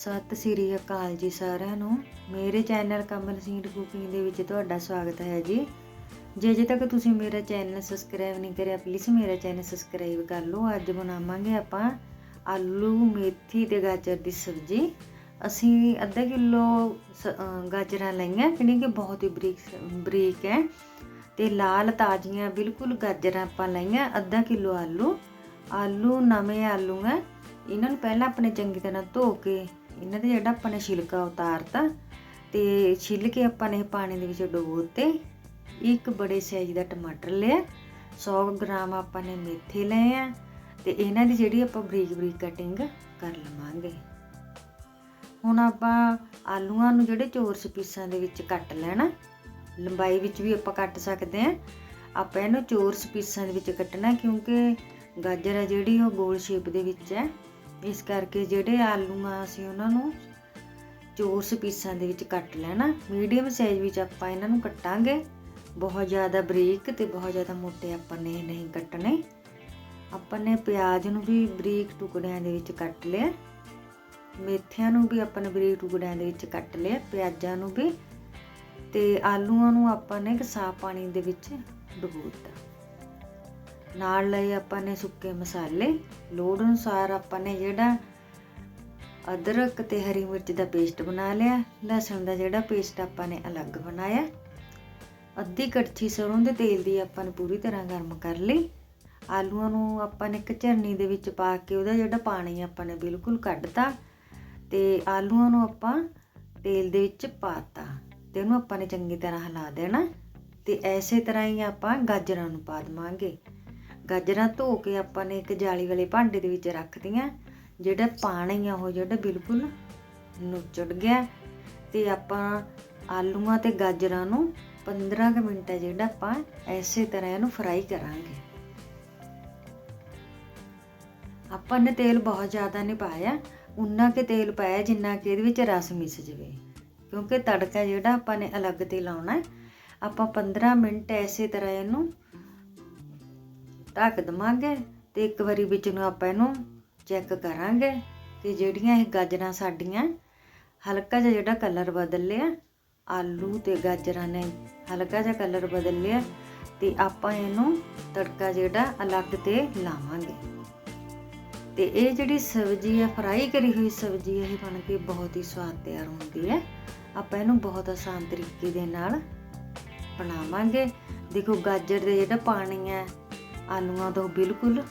ਸਤਿ ਸ੍ਰੀ ਅਕਾਲ ਜੀ ਸਾਰਿਆਂ ਨੂੰ। ਮੇਰੇ ਚੈਨਲ ਕਮਲ ਸਿੰਘ ਕੁਕਿੰਗ ਦੇ ਵਿੱਚ ਤੁਹਾਡਾ ਸਵਾਗਤ ਹੈ ਜੀ। ਜੇ ਅਜੇ ਤੱਕ ਤੁਸੀਂ ਮੇਰਾ ਚੈਨਲ ਸਬਸਕ੍ਰਾਈਬ ਨਹੀਂ ਕਰਿਆ ਪਲੀਜ਼ ਮੇਰਾ ਚੈਨਲ ਸਬਸਕ੍ਰਾਈਬ ਕਰ ਲਓ। ਅੱਜ ਬਣਾਵਾਂਗੇ ਆਪਾਂ ਆਲੂ, ਮੇਥੀ ਤੇ ਗਾਜਰ ਦੀ ਸਬਜ਼ੀ। ਅਸੀਂ ਅੱਧਾ ਕਿਲੋ ਸ- ਗਾਜਰਾਂ ਲਈਆਂ, ਕਿਉਂਕਿ ਕਿ ਬਹੁਤ ਹੀ ਬਰੀਕ ਬਰੀਕ ਹੈ। ਤੇ ਲਾਲ ਤਾਜ਼ੀਆਂ ਬਿਲਕੁਲ ਗਾਜਰਾਂ ਆਪਾਂ ਲਈਆਂ, ਅੱਧਾ ਕਿਲੋ ਆਲੂ। ਆਲੂ, ਨਵੇਂ ਆਲੂ ਹੈ। ਇਹਨਾਂ ਨੂੰ ਪਹਿਲਾਂ ਆਪਣੇ ਚੰਗੀ ਤਰ੍ਹਾਂ ਧੋ ਕੇ ਇਹਨਾਂ ਦਾ ਜਿਹੜਾ ਆਪਾਂ ਨੇ ਛਿਲਕਾ ਉਤਾਰਤਾ ਤੇ ਛਿੱਲ ਕੇ ਆਪਾਂ ਨੇ ਪਾਣੀ ਦੇ ਵਿੱਚ ਡੋਬੋਤੇ, ਇੱਕ ਬੜੇ ਸਾਈਜ਼ ਦਾ ਟਮਾਟਰ ਲਿਆ 100 ਗ੍ਰਾਮ ਆਪਾਂ ਨੇ ਮੇਥੇ ਲਏ ਆ ਤੇ ਇਹਨਾਂ ਦੀ ਜਿਹੜੀ ਆਪਾਂ ਬਰੀਕ ਬਰੀਕ ਕਟਿੰਗ ਕਰ ਲਵਾਂਗੇ। ਹੁਣ ਆਪਾਂ ਆਲੂਆਂ ਨੂੰ ਜਿਹੜੇ ਚੌਰਸ ਪੀਸਾਂ ਦੇ ਵਿੱਚ ਕੱਟ ਲੈਣਾ, ਲੰਬਾਈ ਵਿੱਚ ਵੀ ਆਪਾਂ ਕੱਟ ਸਕਦੇ ਆ। ਆਪਾਂ ਇਹਨੂੰ ਚੌਰਸ ਪੀਸਾਂ ਦੇ ਵਿੱਚ ਕੱਟਣਾ ਕਿਉਂਕਿ ਗਾਜਰ ਹੈ ਜਿਹੜੀ ਉਹ ਗੋਲ ਸ਼ੇਪ ਦੇ ਵਿੱਚ ਹੈ। ਇਸ ਕਰਕੇ ਜਿਹੜੇ ਆਲੂ ਆ ਅਸੀਂ ਉਹਨਾਂ ਨੂੰ ਚੋਰਸ ਪੀਸਾਂ ਦੇ ਵਿੱਚ ਕੱਟ ਲੈਣਾ। ਮੀਡੀਅਮ ਸਾਈਜ਼ ਵਿੱਚ ਆਪਾਂ ਇਹਨਾਂ ਨੂੰ ਕੱਟਾਂਗੇ। ਬਹੁਤ ਜ਼ਿਆਦਾ ਬਰੀਕ ਤੇ ਬਹੁਤ ਜ਼ਿਆਦਾ ਮੋਟੇ ਆਪਾਂ ਨੇ ਨਹੀਂ ਕੱਟਣੇ। ਆਪਾਂ ਨੇ ਪਿਆਜ਼ ਨੂੰ ਵੀ ਬਰੀਕ ਟੁਕੜਿਆਂ ਦੇ ਵਿੱਚ ਕੱਟ ਲਿਆ। ਮੇਥਿਆਂ ਨੂੰ ਵੀ ਆਪਾਂ ਨੇ ਬਰੀਕ ਟੁਕੜਿਆਂ ਦੇ ਵਿੱਚ ਕੱਟ ਲਿਆ। ਪਿਆਜ਼ਾਂ ਨੂੰ ਵੀ ਤੇ ਆਲੂਆਂ ਨੂੰ ਆਪਾਂ ਨੇ ਇੱਕ ਸਾਫ਼ ਪਾਣੀ ਦੇ ਵਿੱਚ ਡੁਬੋ ਦਿੱਤਾ। ਨਾਲ ਲਏ ਆਪਾਂ ਨੇ ਸੁੱਕੇ ਮਸਾਲੇ, ਲੋੜ ਅਨੁਸਾਰ ਆਪਾਂ ਨੇ ਜਿਹੜਾ ਅਦਰਕ ਤੇ ਹਰੀ ਮਿਰਚ ਦਾ ਪੇਸਟ ਬਣਾ ਲਿਆ, ਲਸਣ ਦਾ ਜਿਹੜਾ ਪੇਸਟ ਆਪਾਂ ਨੇ ਅਲੱਗ ਬਣਾਇਆ, ਅੱਧੀ ਕੜਛੀ ਸਰੋਂ ਦੇ ਤੇਲ ਦੀ ਆਪਾਂ ਨੇ ਪੂਰੀ ਤਰ੍ਹਾਂ ਗਰਮ ਕਰ ਲਈ, ਆਲੂਆਂ ਨੂੰ ਆਪਾਂ ਨੇ ਇੱਕ ਝਰਨੀ ਦੇ ਵਿੱਚ ਪਾ ਕੇ ਉਹਦਾ ਜਿਹੜਾ ਪਾਣੀ ਆਪਾਂ ਨੇ ਬਿਲਕੁਲ ਕੱਢਤਾ ਤੇ ਆਲੂਆਂ ਨੂੰ ਆਪਾਂ ਤੇਲ ਦੇ ਵਿੱਚ ਪਾਤਾ ਤੇ ਉਹਨੂੰ ਆਪਾਂ ਨੇ ਚੰਗੀ ਤਰ੍ਹਾਂ ਹਿਲਾ ਦੇਣਾ ਤੇ ਐਸੇ ਤਰ੍ਹਾਂ ਹੀ ਆਪਾਂ ਗਾਜਰਾਂ ਨੂੰ ਪਾ ਦੇਵਾਂਗੇ। ਗਾਜਰਾਂ ਧੋ ਕੇ ਆਪਾਂ ਨੇ ਇੱਕ ਜਾਲੀ ਵਾਲੇ ਭਾਂਡੇ ਦੇ ਵਿੱਚ ਰੱਖਦੀਆਂ ਜਿਹੜਾ ਪਾਣੀ ਆ ਉਹ ਜਿਹੜਾ ਬਿਲਕੁਲ ਨੁਚੜ ਗਿਆ। ਤੇ ਆਪਾਂ ਆਲੂਆਂ ਤੇ ਗਾਜਰਾਂ ਨੂੰ 15 ਕੁ ਮਿੰਟ ਹੈ ਜਿਹੜਾ ਆਪਾਂ ਐਸੇ ਤਰ੍ਹਾਂ ਇਹਨੂੰ ਫਰਾਈ ਕਰਾਂਗੇ। ਆਪਾਂ ਨੇ ਤੇਲ ਬਹੁਤ ਜ਼ਿਆਦਾ ਨਹੀਂ ਪਾਇਆ। ਉਨਾ ਕਿ ਤੇਲ ਪਾਇਆ ਜਿੰਨਾ ਕਿ ਇਹਦੇ ਵਿੱਚ ਰਸ ਮਿਸ ਜਾਵੇ। ਕਿਉਂਕਿ ਤੜਕਾ ਜਿਹੜਾ ਆਪਾਂ ਨੇ ਅਲੱਗ ਤੇ ਲਾਉਣਾ ਹੈ। ਆਪਾਂ 15 ਮਿੰਟ ਐਸੇ ਤਰ੍ਹਾਂ ਇਹਨੂੰ ਢੱਕ ਦਵਾਂਗੇ ਤੇ ਇੱਕ ਵਾਰੀ ਵਿੱਚ ਨੂੰ ਆਪਾਂ ਇਹਨੂੰ ਚੈੱਕ ਕਰਾਂਗੇ ਕਿ ਜਿਹੜੀਆਂ ਇਹ ਗਾਜਰਾਂ ਸਾਡੀਆਂ, ਹਲਕਾ ਜਿਹਾ ਜਿਹੜਾ ਕਲਰ ਬਦਲ ਲਿਆ ਆਲੂ ਤੇ ਗਾਜਰਾਂ ਨੇ ਹਲਕਾ ਜਿਹਾ ਕਲਰ ਬਦਲ ਲਿਆ ਤੇ ਆਪਾਂ ਇਹਨੂੰ ਤੜਕਾ ਜਿਹੜਾ ਅਲੱਗ ਤੇ ਲਾਵਾਂਗੇ। ਤੇ ਇਹ ਜਿਹੜੀ ਸਬਜ਼ੀ ਹੈ ਫਰਾਈ ਕਰੀ ਹੋਈ ਸਬਜ਼ੀ ਇਹ ਬਣ ਕੇ ਬਹੁਤ ਹੀ ਸਵਾਦ ਤਿਆਰ ਹੁੰਦੀ ਹੈ। ਆਪਾਂ ਇਹਨੂੰ ਬਹੁਤ ਆਸਾਨ ਤਰੀਕੇ ਦੇ ਨਾਲ ਬਣਾਵਾਂਗੇ। ਦੇਖੋ ਗਾਜਰ ਦੇ ਜਿਹੜਾ ਪਾਣੀ ਹੈ ਆਲੂਆਂ ਤੋਂ ਬਿਲਕੁਲ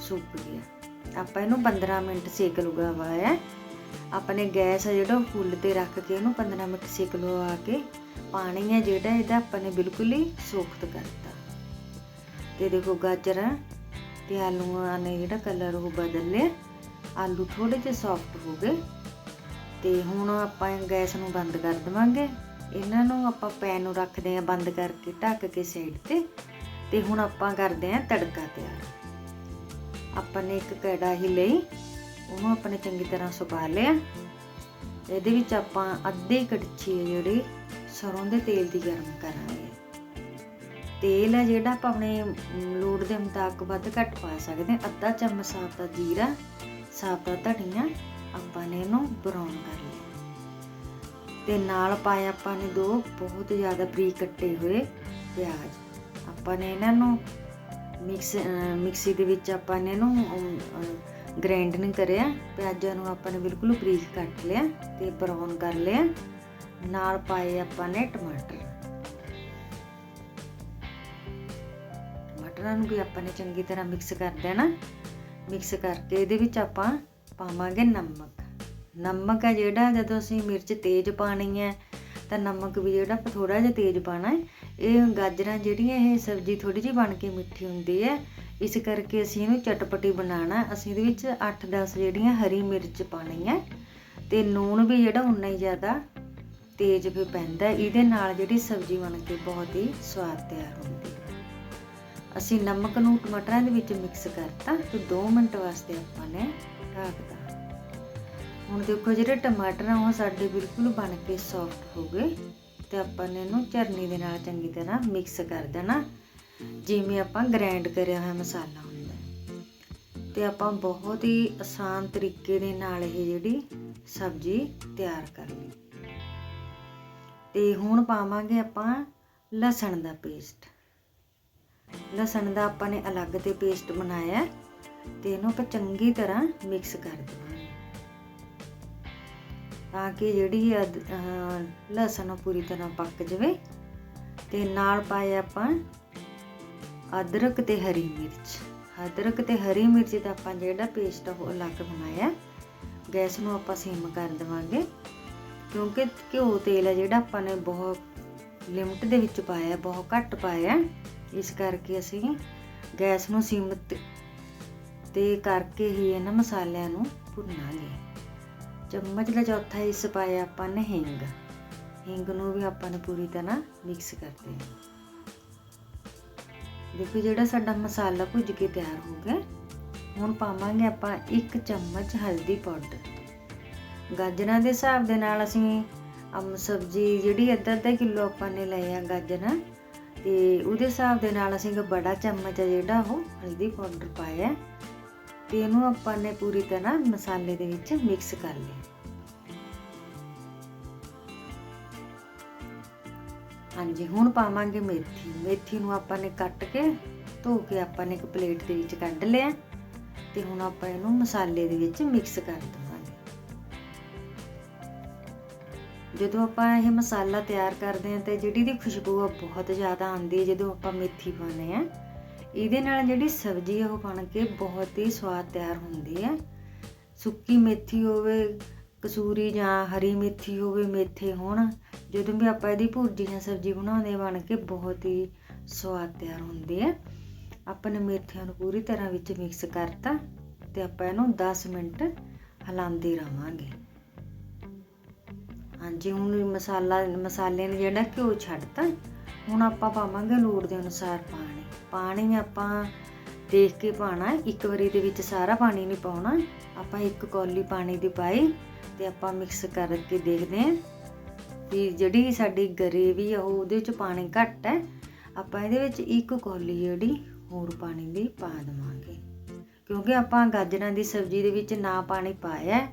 ਸੁੱਕ ਗਿਆ। ਆਪਾਂ ਇਹਨੂੰ 15 ਮਿੰਟ ਸੇਕ ਲਗਾਵਾਇਆ ਆਪਾਂ ਆਪਣੇ ਗੈਸ ਆ ਜਿਹੜਾ ਫੁੱਲ ਤੇ ਰੱਖ ਕੇ ਇਹਨੂੰ 15 ਮਿੰਟ ਸੇਕ ਲਵਾ ਕੇ ਪਾਣੀ ਹੈ ਜਿਹੜਾ ਇਹਦਾ ਆਪਾਂ ਨੇ ਬਿਲਕੁਲ ਹੀ ਸੋਖਤ ਕਰਤਾ। ਤੇ ਦੇਖੋ ਗਾਜਰ ਤੇ ਆਲੂਆਂ ਨੇ ਜਿਹੜਾ ਕਲਰ ਉਹ ਬਦਲ ਲਿਆ ਆਲੂ ਥੋੜੇ ਜਿਹੇ ਸੌਫਟ ਹੋ ਗਏ। ਤੇ ਹੁਣ ਆਪਾਂ ਗੈਸ ਨੂੰ ਬੰਦ ਕਰ ਦਵਾਂਗੇ। ਇਹਨਾਂ ਨੂੰ ਆਪਾਂ ਪੈਨ ਨੂੰ ਰੱਖਦੇ ਆਂ ਬੰਦ ਕਰਕੇ ਢੱਕ ਕੇ ਸਾਈਡ ਤੇ। ਤੇ ਹੁਣ ਆਪਾਂ ਕਰਦੇ ਆਂ ਤੜਕਾ ਤਿਆਰ। ਆਪਾਂ ਨੇ ਇੱਕ ਕੜਾਹੀ ਲਈ, ਉਹਨੂੰ ਆਪਾਂ ਨੇ ਚੰਗੀ ਤਰ੍ਹਾਂ ਸੁਕਾ ਲਿਆ। ਇਹਦੇ ਵਿੱਚ ਆਪਾਂ ਅੱਧੀ ਕੜਛੀ ਹੈ ਜਿਹੜੀ, ਸਰੋਂ ਦੇ ਤੇਲ ਦੀ ਗਰਮ ਕਰਾਂਗੇ। ਤੇਲ ਹੈ ਜਿਹੜਾ ਆਪਾਂ ਆਪਣੇ ਲੋੜ ਦੇ ਮੁਤਾਬਕ ਵੱਧ ਘੱਟ ਪਾ ਸਕਦੇ ਹਾਂ। ਅੱਧਾ ਚਮਚ ਸਾਬਤਾ ਜੀਰਾ, ਸਾਬਤਾ ਧਨੀਆ, ਆਪਾਂ ਨੇ ਇਹਨੂੰ ਬਰਾਊਨ ਕਰ ਲਿਆ। ਤੇ ਨਾਲ ਪਾਇਆ ਆਪਾਂ ਨੇ ਦੋ ਬਹੁਤ ਜ਼ਿਆਦਾ ਬਰੀਕ ਕੱਟੇ ਹੋਏ ਪਿਆਜ਼। ਆਪਾਂ ਨੇ ਇਹਨਾਂ ਨੂੰ ਮਿਕਸ ਮਿਕਸੀ ਦੇ ਵਿੱਚ ਆਪਾਂ ਨੇ ਇਹਨੂੰ ਗ੍ਰਾਈਂਡ ਨਹੀਂ ਕਰਿਆ। ਪਿਆਜ਼ਾਂ ਨੂੰ ਆਪਾਂ ਨੇ ਬਿਲਕੁਲ ਬਰੀਕ ਕੱਟ ਲਿਆ ਤੇ ਬਰਾਊਨ ਕਰ ਲਿਆ। ਨਾਲ ਪਾਏ ਆਪਾਂ ਨੇ ਟਮਾਟਰ। ਟਮਾਟਰਾਂ ਨੂੰ ਵੀ ਆਪਾਂ ਨੇ ਚੰਗੀ ਤਰ੍ਹਾਂ ਮਿਕਸ ਕਰ ਦੇਣਾ। ਮਿਕਸ ਕਰਕੇ ਇਹਦੇ ਵਿੱਚ ਆਪਾਂ ਪਾਵਾਂਗੇ ਨਮਕ। ਨਮਕ ਹੈ ਜਿਹੜਾ, ਜਦੋਂ ਅਸੀਂ ਮਿਰਚ ਤੇਜ਼ ਪਾਣੀ ਹੈ ਤਾਂ ਨਮਕ ਵੀ ਜਿਹੜਾ ਥੋੜਾ ਜਿਹਾ ਤੇਜ਼ ਪਾਣਾ ਹੈ, ਇਹ ਗਾਜਰਾਂ ਜਿਹੜੀਆਂ ਇਹ ਸਬਜ਼ੀ ਥੋੜੀ ਜਿਹੀ ਬਣ ਕੇ ਮਿੱਠੀ ਹੁੰਦੀ ਹੈ, ਇਸ ਕਰਕੇ ਅਸੀਂ ਇਹਨੂੰ ਚਟਪਟੀ ਬਣਾਉਣਾ ਅਸੀਂ ਇਹਦੇ ਵਿੱਚ 8-10 ਜਿਹੜੀਆਂ ਹਰੀ ਮਿਰਚ ਪਾਣੀ ਹੈ ਤੇ ਨੂਣ ਵੀ ਜਿਹੜਾ ਉਨਾ ਹੀ ਜ਼ਿਆਦਾ ਤੇਜ਼ ਵੀ ਪੈਂਦਾ ਇਹਦੇ ਨਾਲ ਜਿਹੜੀ ਸਬਜ਼ੀ ਬਣ ਕੇ ਬਹੁਤ ਹੀ ਸਵਾਦ ਤਿਆਰ ਹੁੰਦੀ ਹੈ। ਅਸੀਂ ਨਮਕ ਨੂੰ ਟਮਾਟਰਾਂ ਦੇ ਵਿੱਚ ਮਿਕਸ ਕਰਤਾ ਤੇ 2 ਮਿੰਟ ਵਾਸਤੇ ਆਪਾਂ ਨੇ ਢੱਕਤਾ ਹੁਣ ਦੇਖੋ ਜਿਹੜੇ ਟਮਾਟਰ ਆ ਉਹ ਸਾਡੇ ਬਿਲਕੁਲ ਬਣ ਕੇ ਸੌਫਟ ਹੋ ਗਏ ਤੇ ਆਪਾਂ ਨੇ ਇਹਨੂੰ ਚਰਨੀ ਦੇ ਨਾਲ ਚੰਗੀ ਤਰ੍ਹਾਂ ਮਿਕਸ ਕਰ ਦੇਣਾ। ਜਿਵੇਂ ਆਪਾਂ ਗ੍ਰਾਈਂਡ ਕਰਿਆ ਹੋਇਆ ਮਸਾਲਾ ਹੁੰਦਾ। ਤੇ ਆਪਾਂ ਬਹੁਤ ਹੀ ਆਸਾਨ ਤਰੀਕੇ ਦੇ ਨਾਲ ਇਹ ਜਿਹੜੀ ਸਬਜ਼ੀ ਤਿਆਰ ਕਰ ਲਈ। ਤੇ ਹੁਣ ਪਾਵਾਂਗੇ ਆਪਾਂ ਲਸਣ ਦਾ ਪੇਸਟ ਲਸਣ ਦਾ ਆਪਾਂ ਨੇ ਅਲੱਗ ਤੇ ਪੇਸਟ ਬਣਾਇਆ। ਤੇ ਇਹਨੂੰ ਆਪਾਂ ਚੰਗੀ ਤਰ੍ਹਾਂ ਮਿਕਸ ਕਰ ਦੇਵਾਂਗੇ ਤਾਂ ਕਿ ਜਿਹੜੀ ਅਦ- ਅਹ ਲਸਣ ਪੂਰੀ ਤਰ੍ਹਾਂ ਪੱਕ ਜਾਵੇ। ਤੇ ਨਾਲ ਪਾਏ ਆਪਾਂ ਅਦਰਕ ਤੇ ਹਰੀ ਮਿਰਚ। ਅਦਰਕ ਤੇ ਹਰੀ ਮਿਰਚ ਦਾ ਆਪਾਂ ਜਿਹੜਾ ਪੇਸਟ ਉਹ ਅਲੱਗ ਬਣਾਇਆ। ਗੈਸ ਨੂੰ ਆਪਾਂ ਸਿਮ ਕਰ ਦੇਵਾਂਗੇ। ਕਿਉਂਕਿ ਘਿਓ ਤੇਲ ਹੈ ਜਿਹੜਾ ਆਪਾਂ ਨੇ ਬਹੁਤ ਲਿਮਟ ਦੇ ਵਿੱਚ ਪਾਇਆ, ਬਹੁਤ ਘੱਟ ਪਾਇਆ। ਇਸ ਕਰਕੇ ਅਸੀਂ ਗੈਸ ਨੂੰ ਸਿਮ ਤੇ ਕਰਕੇ ਹੀ ਇਹਨਾਂ ਮਸਾਲਿਆਂ ਨੂੰ ਭੁੰਨਾਂਗੇ ਚਮਚ ਦਾ ਚੌਥਾ ਹਿੱਸ ਪਾਇਆ ਆਪਾਂ ਨੇ ਹਿੰਗ। ਹਿੰਗ ਨੂੰ ਵੀ ਆਪਾਂ ਨੇ ਪੂਰੀ ਤਰ੍ਹਾਂ ਮਿਕਸ ਕਰਦੇ ਹਾਂ। ਦੇਖੋ ਜਿਹੜਾ ਸਾਡਾ ਮਸਾਲਾ ਭੁੱਜ ਕੇ ਤਿਆਰ ਹੋ ਗਿਆ, ਹੁਣ ਪਾਵਾਂਗੇ ਆਪਾਂ 1 ਚਮਚ ਹਲਦੀ ਪਾਊਡਰ। ਗਾਜਰਾਂ ਦੇ ਹਿਸਾਬ ਦੇ ਨਾਲ ਅਸੀਂ ਅਮ ਸਬਜ਼ੀ ਜਿਹੜੀ ਅੱਧਾ ਅੱਧਾ ਕਿਲੋ ਆਪਾਂ ਨੇ ਲਏ ਆ ਗਾਜਰਾਂ, ਤੇ ਉਹਦੇ ਹਿਸਾਬ ਦੇ ਨਾਲ ਅਸੀਂ ਬੜਾ ਚਮਚ ਆ ਜਿਹੜਾ ਉਹ ਹਲਦੀ ਪਾਊਡਰ ਪਾਇਆ। ਤੇ ਇਹਨੂੰ ਆਪਾਂ ਨੇ ਪੂਰੀ ਤਰ੍ਹਾਂ ਮਸਾਲੇ ਦੇ ਵਿੱਚ ਮਿਕਸ ਕਰ ਲਿਆ। ਹਾਂਜੀ, ਹੁਣ ਪਾਵਾਂਗੇ ਮੇਥੀ। ਮੇਥੀ ਨੂੰ ਆਪਾਂ ਨੇ ਕੱਟ ਕੇ ਧੋ ਕੇ ਆਪਾਂ ਨੇ ਇੱਕ ਪਲੇਟ ਦੇ ਵਿੱਚ ਕੱਢ ਲਿਆ ਤੇ ਹੁਣ ਆਪਾਂ ਇਹਨੂੰ ਮਸਾਲੇ ਦੇ ਵਿੱਚ ਮਿਕਸ ਕਰ ਦਵਾਂਗੇ। ਜਦੋਂ ਆਪਾਂ ਇਹ ਮਸਾਲਾ ਤਿਆਰ ਕਰਦੇ ਹਾਂ ਤੇ ਜਿਹੜੀ ਦੀ ਖੁਸ਼ਬੂ ਆ ਬਹੁਤ ਜ਼ਿਆਦਾ ਆਉਂਦੀ ਹੈ ਜਦੋਂ ਆਪਾਂ ਮੇਥੀ ਪਾਉਂਦੇ ਆ ਇਹਦੇ ਨਾਲ ਜਿਹੜੀ ਸਬਜ਼ੀ ਆ, ਉਹ ਬਣ ਕੇ ਬਹੁਤ ਹੀ ਸਵਾਦ ਤਿਆਰ ਹੁੰਦੀ ਹੈ ਸੁੱਕੀ ਮੇਥੀ ਹੋਵੇ, ਕਸੂਰੀ ਜਾਂ ਹਰੀ ਮੇਥੀ ਹੋਵੇ, ਮੇਥੇ ਹੋਣ, ਜਦੋਂ ਵੀ ਆਪਾਂ ਇਹਦੀ ਭੁਰਜੀ ਜਾਂ ਸਬਜ਼ੀ ਬਣਾਉਂਦੇ ਬਣ ਕੇ ਬਹੁਤ ਹੀ ਸਵਾਦ ਤਿਆਰ ਹੁੰਦੀ ਹੈ ਆਪਾਂ ਨੇ ਮੇਥਿਆਂ ਨੂੰ ਪੂਰੀ ਤਰ੍ਹਾਂ ਵਿੱਚ ਮਿਕਸ ਕਰਤਾ ਤੇ ਆਪਾਂ ਇਹਨੂੰ 10 ਮਿੰਟ ਹਿਲਾਉਂਦੇ ਰਵਾਂਗੇ। ਹਾਂਜੀ, ਹੁਣ ਮਸਾਲਾ, ਮਸਾਲੇ ਨੇ ਜਿਹੜਾ ਘਿਓ ਛੱਡਤਾ, ਹੁਣ ਆਪਾਂ ਪਾਵਾਂਗੇ ਲੋੜ ਦੇ ਅਨੁਸਾਰ ਪਾਣੀ। ਪਾਣੀ ਆਪਾਂ ਦੇਖ ਕੇ ਪਾਣਾ ਇੱਕ ਵਾਰੀ ਦੇ ਵਿੱਚ ਸਾਰਾ ਪਾਣੀ ਨਹੀਂ ਪਾਉਣਾ। ਆਪਾਂ ਇੱਕ ਕੌਲੀ ਪਾਣੀ ਦੀ ਪਾਈ ਤੇ ਆਪਾਂ ਮਿਕਸ ਕਰਕੇ ਦੇਖਦੇ ਹਾਂ ਵੀ ਜਿਹੜੀ ਸਾਡੀ ਗਰੇਵੀ ਆ, ਉਹ ਉਹਦੇ ਵਿੱਚ ਪਾਣੀ ਘੱਟ ਹੈ। ਆਪਾਂ ਇਹਦੇ ਵਿੱਚ ਇੱਕ ਕੌਲੀ ਜਿਹੜੀ, ਹੋਰ ਪਾਣੀ ਦੀ ਪਾ ਦੇਵਾਂਗੇ। ਕਿਉਂਕਿ ਆਪਾਂ ਗਾਜਰਾਂ ਦੀ ਸਬਜ਼ੀ ਦੇ ਵਿੱਚ ਨਾ ਪਾਣੀ ਪਾਇਆ ਹੈ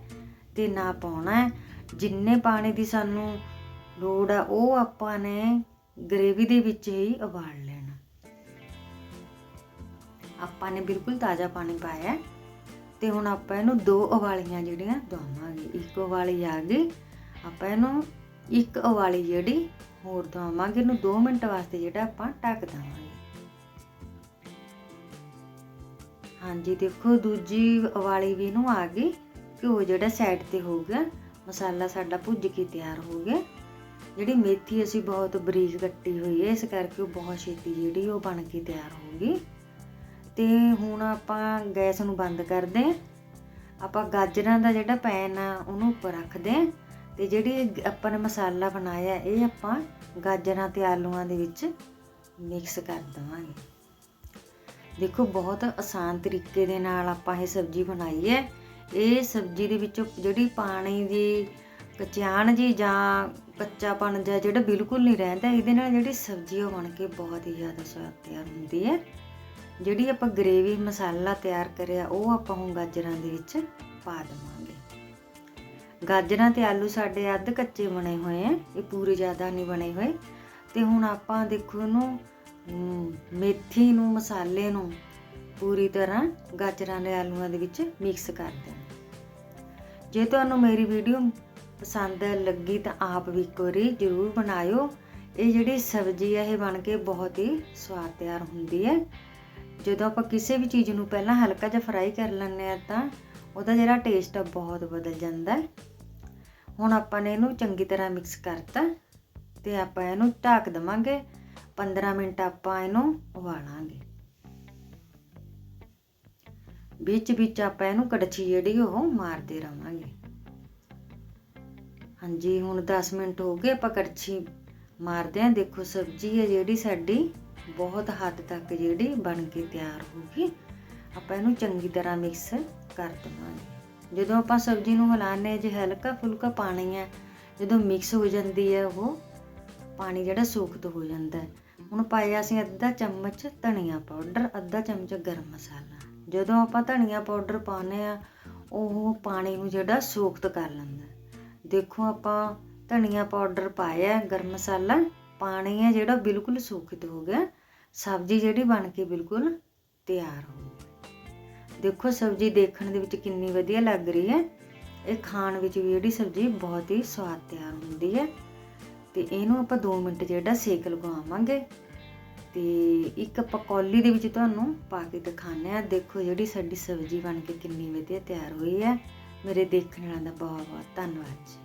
ਤੇ ਨਾ ਪਾਉਣਾ ਹੈ। ਜਿੰਨੇ ਪਾਣੀ ਦੀ ਸਾਨੂੰ ਲੋੜ ਆ, ਉਹ ਆਪਾਂ ਨੇ ਗਰੇਵੀ ਦੇ ਵਿੱਚ ਹੀ ਉਬਾਲ ਲੈਣਾ। ਆਪਾਂ ਨੇ ਬਿਲਕੁਲ ਤਾਜ਼ਾ ਪਾਣੀ ਪਾਇਆ ਹੈ ਤੇ ਹੁਣ ਆਪਾਂ ਇਹਨੂੰ ਦੋ ਉਬਾਲੀਆਂ ਜਿਹੜੀਆਂ ਦਵਾਵਾਂਗੇ। ਇੱਕ ਉਬਾਲੀ ਆ ਗਈ। ਆਪਾਂ ਇਹਨੂੰ ਇੱਕ ਉਬਾਲੀ ਜਿਹੜੀ ਹੋਰ ਦਵਾਵਾਂਗੇ। ਇਹਨੂੰ 2 ਮਿੰਟ ਵਾਸਤੇ ਜਿਹੜਾ ਆਪਾਂ ਢੱਕ ਦਵਾਂਗੇ। ਹਾਂਜੀ, ਦੇਖੋ, ਦੂਜੀ ਉਬਾਲੀ ਵੀ ਇਹਨੂੰ ਆ ਗਈ ਘਿਓ ਜਿਹੜਾ ਸਾਈਡ ਤੇ ਹੋ ਗਿਆ। ਮਸਾਲਾ ਸਾਡਾ ਭੁੱਜ ਕੇ ਤਿਆਰ ਹੋ ਗਿਆ। ਜਿਹੜੀ ਮੇਥੀ ਅਸੀਂ ਬਹੁਤ ਬਰੀਕ ਕੱਟੀ ਹੋਈ ਹੈ, ਇਸ ਕਰਕੇ ਉਹ ਬਹੁਤ ਛੇਤੀ ਜਿਹੜੀ ਉਹ ਬਣ ਕੇ ਤਿਆਰ ਹੋ ਗਈ। ਤੇ ਹੁਣ ਆਪਾਂ ਗੈਸ ਨੂੰ ਬੰਦ ਕਰਦੇ ਹਾਂ। ਆਪਾਂ ਗਾਜਰਾਂ ਦਾ ਜਿਹੜਾ ਪੈਨ ਆ, ਉਹਨੂੰ ਉੱਪਰ ਰੱਖਦੇ ਹਾਂ ਤੇ ਜਿਹੜੀ ਆਪਾਂ ਨੇ ਮਸਾਲਾ ਬਣਾਇਆ, ਇਹ ਆਪਾਂ ਗਾਜਰਾਂ ਤੇ ਆਲੂਆਂ ਦੇ ਵਿੱਚ ਮਿਕਸ ਕਰ ਦਵਾਂਗੇ। ਦੇਖੋ, ਬਹੁਤ ਆਸਾਨ ਤਰੀਕੇ ਦੇ ਨਾਲ ਆਪਾਂ ਇਹ ਸਬਜ਼ੀ ਬਣਾਈ ਹੈ। ਇਹ ਸਬਜ਼ੀ ਦੇ ਵਿੱਚੋਂ ਜਿਹੜੀ ਪਾਣੀ ਦੀ ਕਚਿਆਣ ਜੀ ਜਾਂ ਕੱਚਾਪਣ ਜਾਂ ਜਿਹੜਾ ਬਿਲਕੁਲ ਨਹੀਂ ਰਹਿੰਦਾ, ਇਹਦੇ ਨਾਲ ਜਿਹੜੀ ਸਬਜ਼ੀ ਉਹ ਬਣ ਕੇ ਬਹੁਤ ਹੀ ਜ਼ਿਆਦਾ ਸਵਾਦ ਤਿਆਰ ਹੁੰਦੀ ਹੈ। ਜਿਹੜੀ ਆਪਾਂ ਗ੍ਰੇਵੀ ਮਸਾਲਾ ਤਿਆਰ ਕਰਿਆ, ਉਹ ਆਪਾਂ ਹੁਣ ਗਾਜਰਾਂ ਦੇ ਵਿੱਚ ਪਾ ਦੇਵਾਂਗੇ। ਗਾਜਰਾਂ ਤੇ ਆਲੂ ਸਾਡੇ ਅੱਧ ਕੱਚੇ ਬਣੇ ਹੋਏ ਆ, ਇਹ ਪੂਰੇ ਜ਼ਿਆਦਾ ਨਹੀਂ ਬਣੇ ਹੋਏ। ਤੇ ਹੁਣ ਆਪਾਂ ਦੇਖੋ ਇਹਨੂੰ ਮੇਥੀ ਨੂੰ, ਮਸਾਲੇ ਨੂੰ ਪੂਰੀ ਤਰ੍ਹਾਂ ਗਾਜਰਾਂ ਦੇ ਆਲੂਆਂ ਦੇ ਵਿੱਚ ਮਿਕਸ ਕਰ ਦੇਣਾ। ਜੇ ਤੁਹਾਨੂੰ ਮੇਰੀ ਵੀਡੀਓ ਪਸੰਦ ਲੱਗੀ ਤਾਂ ਆਪ ਵੀ ਇੱਕ ਵਾਰੀ ਜ਼ਰੂਰ ਬਣਾਇਓ। ਇਹ ਜਿਹੜੀ ਸਬਜ਼ੀ ਹੈ ਇਹ ਬਣ ਕੇ ਬਹੁਤ ਹੀ ਸਵਾਦ ਤਿਆਰ ਹੁੰਦੀ ਹੈ। ਜਦੋਂ ਆਪਾਂ ਕਿਸੇ ਵੀ ਚੀਜ਼ ਨੂੰ ਪਹਿਲਾਂ ਹਲਕਾ ਜਿਹਾ ਫਰਾਈ ਕਰ ਲੈਂਦੇ ਆ ਤਾਂ ਉਹਦਾ ਜਿਹੜਾ ਟੇਸਟ ਆ ਬਹੁਤ ਬਦਲ ਜਾਂਦਾ ਹੁਣ ਆਪਾਂ ਨੇ ਇਹਨੂੰ ਚੰਗੀ ਤਰ੍ਹਾਂ ਮਿਕਸ ਕਰਤਾ ਤੇ ਆਪਾਂ ਇਹਨੂੰ ਢੱਕ ਦਵਾਂਗੇ। 15 ਮਿੰਟ ਆਪਾਂ ਇਹਨੂੰ ਉਬਾਲਾਂਗੇ। ਵਿੱਚ ਵਿੱਚ ਆਪਾਂ ਇਹਨੂੰ ਕੜਛੀ ਜਿਹੜੀ ਉਹ ਮਾਰਦੇ ਰਵਾਂਗੇ। ਹਾਂਜੀ, ਹੁਣ 10 ਮਿੰਟ ਹੋ ਗਏ, ਆਪਾਂ ਕੜਛੀ ਮਾਰਦੇ ਆਂ ਦੇਖੋ ਸਬਜ਼ੀ ਹੈ ਜਿਹੜੀ ਸਾਡੀ ਬਹੁਤ ਹੱਦ ਤੱਕ ਜਿਹੜੀ ਬਣ ਕੇ ਤਿਆਰ ਹੋ ਗਈ ਆਪਾਂ ਇਹਨੂੰ ਚੰਗੀ ਤਰ੍ਹਾਂ ਮਿਕਸ ਕਰ ਦਵਾਂਗੇ। ਜਦੋਂ ਆਪਾਂ ਸਬਜ਼ੀ ਨੂੰ ਹਿਲਾਉਂਦੇ ਜੇ ਹਲਕਾ ਫੁਲਕਾ ਪਾਣੀ ਹੈ ਜਦੋਂ ਮਿਕਸ ਹੋ ਜਾਂਦੀ ਹੈ ਉਹ, ਪਾਣੀ ਜਿਹੜਾ ਸੋਖਤ ਹੋ ਜਾਂਦਾ ਹੈ। ਹੁਣ ਪਾਇਆ ਅਸੀਂ ਅੱਧਾ ਚਮਚ ਧਨੀਆ ਪਾਊਡਰ, ਅੱਧਾ ਚਮਚ ਗਰਮ ਮਸਾਲਾ। ਜਦੋਂ ਆਪਾਂ ਧਨੀਆ ਪਾਊਡਰ ਪਾਉਂਦੇ ਆ ਉਹ ਪਾਣੀ ਨੂੰ ਜਿਹੜਾ ਸੋਖਤ ਕਰ ਲੈਂਦਾ ਦੇਖੋ ਆਪਾਂ ਧਨੀਆ ਪਾਊਡਰ ਪਾਇਆ, ਗਰਮ ਮਸਾਲਾ, ਪਾਣੀ ਹੈ ਜਿਹੜਾ ਬਿਲਕੁਲ ਸੋਖਤ ਹੋ ਗਿਆ। ਸਬਜ਼ੀ ਜਿਹੜੀ ਬਣ ਕੇ ਬਿਲਕੁਲ ਤਿਆਰ ਹੋ ਗਈ ਦੇਖੋ, ਸਬਜ਼ੀ ਦੇਖਣ ਦੇ ਵਿੱਚ ਕਿੰਨੀ ਵਧੀਆ ਲੱਗ ਰਹੀ ਹੈ। ਇਹ ਖਾਣ ਵਿੱਚ ਵੀ ਜਿਹੜੀ ਸਬਜ਼ੀ ਬਹੁਤ ਹੀ ਸਵਾਦ ਤਿਆਰ ਹੁੰਦੀ ਹੈ। ਤੇ ਇਹਨੂੰ ਆਪਾਂ 2 ਮਿੰਟ ਜਿਹੜਾ ਸੇਕ ਲਗਵਾਵਾਂਗੇ ਤੇ ਇੱਕ ਆਪਾਂ ਕੌਲੀ ਦੇ ਵਿੱਚ ਤੁਹਾਨੂੰ ਪਾ ਕੇ ਦਿਖਾਉਂਦੇ ਆ ਦੇਖੋ, ਜਿਹੜੀ ਸਾਡੀ ਸਬਜ਼ੀ ਬਣ ਕੇ ਕਿੰਨੀ ਵਧੀਆ ਤਿਆਰ ਹੋਈ ਹੈ। ਮੇਰੇ ਦੇਖਣ ਵਾਲਿਆਂ ਦਾ ਬਹੁਤ ਬਹੁਤ ਧੰਨਵਾਦ ਜੀ।